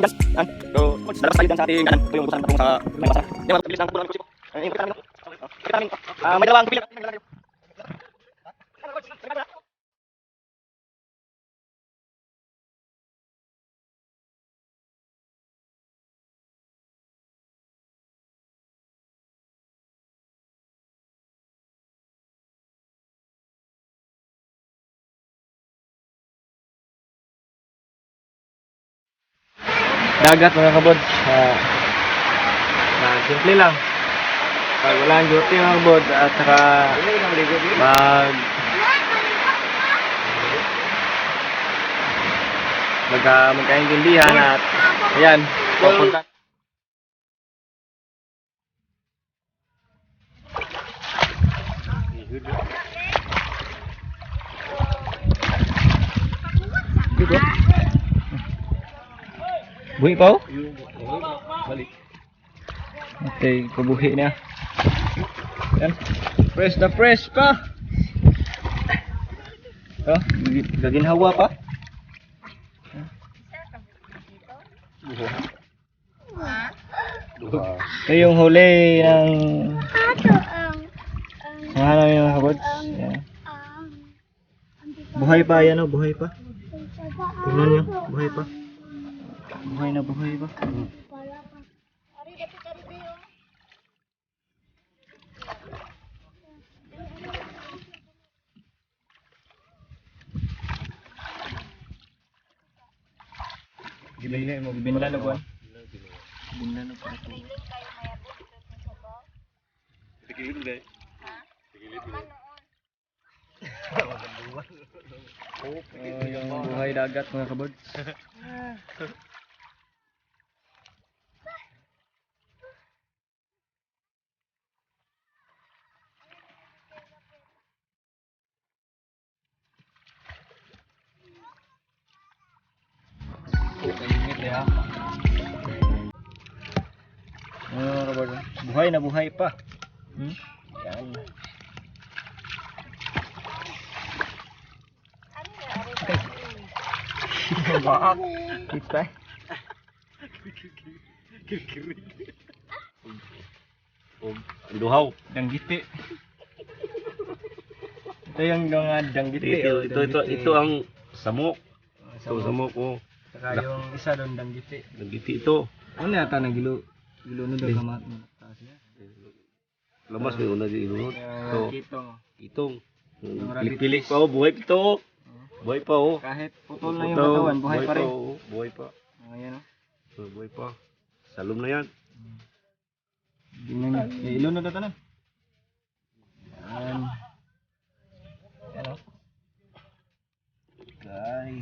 dyan. Yan. So, lalabas tayo dyan sa ating kanan. Ito yung ubusan patungong sa may basa. Yan, mabilis lang takbo ng kusiko. Ayun, pakita namin. no? Pakita namin. Ah, may dalawang pipila. Dagat mga kabod. Uh, uh, simple lang. Pag wala ang duty mga kabod at saka mag magka magkaintindihan at ayan, pupunta. Buhi pa oh? Balik. Okay, kubuhi na. Yan. Fresh na fresh pa. Oh, gaginhawa pa. Ito yung huli ng mga namin mga kabods. Yan. Buhay pa yan oh, buhay pa. Tingnan nyo, buhay pa. Buhay na buhay pa. Gilay mo, binlan na buwan. Binlan na buwan. Oh, yung buhay dagat mga kabod. Kaingit ya. Ano mga kabod? Buhay na buhay pa. Hmm? Yan. Baak. Kita. Duhaw. Danggiti. Ito yung mga danggiti. Ito, ito, ito, ito ang samok. Ito Sa samok oh. Saka yung isa doon danggiti. Nagiti ito. Ano yata na gilo? Gilo na doon kamat mo. Lamas may una di ilunod. Ito. Yung kitong. Itong. Yung rabbit Pilik-pilik pa oh. Buhay pa ito oh. Buhay pa oh. Kahit putol na yung katawan, buhay pa rin. oh. Buhay pa. Ayan o. Oh, Buhay pa. Salom na yan. Eh, ilo na datanan. Yan. Yan o. Gay. Ito ang, sam- ito ang katambak. Ito ang katambak. Ito, ito, kandung. Atong, niliwa nga, kandung. Yeah. Ayun ang tululo ni. Kilawan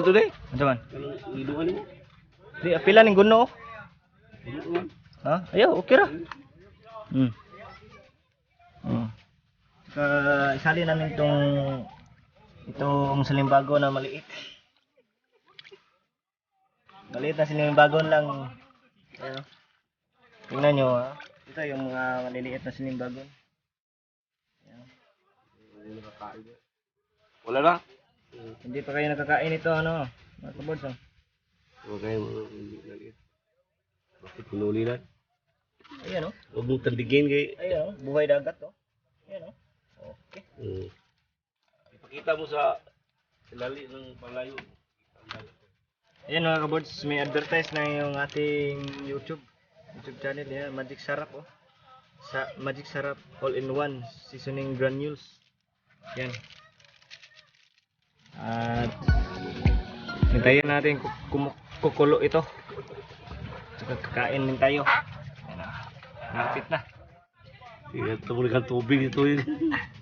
to ni. Ano man? Kanang niliduan mo. Di, apila ning guno. oh. Ano nga? Ha? Ayo, okay ra. Hmm. Hmm. Ka isali namin tong itong salimbago na maliit. Maliit na salimbago lang. Ayan. Tingnan nyo ha. Ito yung mga maliliit na salimbago. Ayan. Wala na. Hindi pa kayo nakakain ito ano. Mga kabods oh. Huwag kayo maliit. Bakit pinuli na? Ayan oh. Huwag mong tandigin kay... Ayan oh. Buhay dagat oh. Ayan oh. Okay. Hmm. Ipakita mo sa silali ng palayo. Ayan mga kabods, may advertise na yung ating YouTube YouTube channel yan, Magic Sarap oh. Sa Magic Sarap All in One Seasoning Granules. Yan. At hintayin natin kukulo ito. Saka kakain din tayo. Yan na. Malapit na. Kaya tumuloy kang tubig ito yun.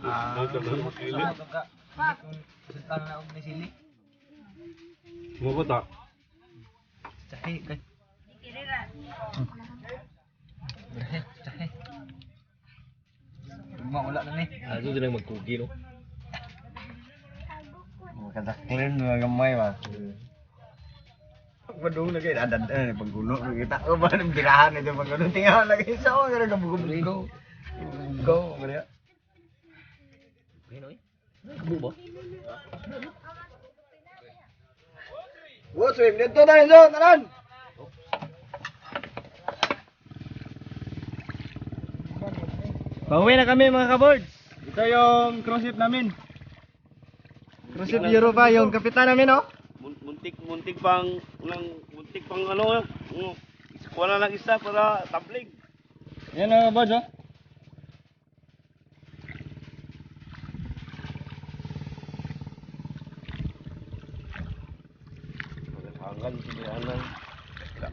may to, kuwan. Sili mo ng mulo. Kaya nga eh. Ah, Nagdagan mo sili. Sultan na og ni sili. Mga bata. Tsahe kay. Tsahe, tsahe. Mawala na ni. Ano din ang magkugi, no? Makadaklin mga gamay ba. Padung na kayo, adan eh, paggulo na kita. O ba, nang birahan ito, paggulo, tingnan lagi sa ako, kaya kabugo-bugo. Go, kaya. Ayun, oy. Kabu ba? Wo, swim dito na rin, tanan! Pauwi na kami mga kaboards. Ito yung cruise ship namin. Cruise ship Europa, yung kapitan namin, oh. Mun- Muntik, muntik pang, unang, muntik pang ano, um, wala lang isa para tablig. Yan mga kaboards, oh.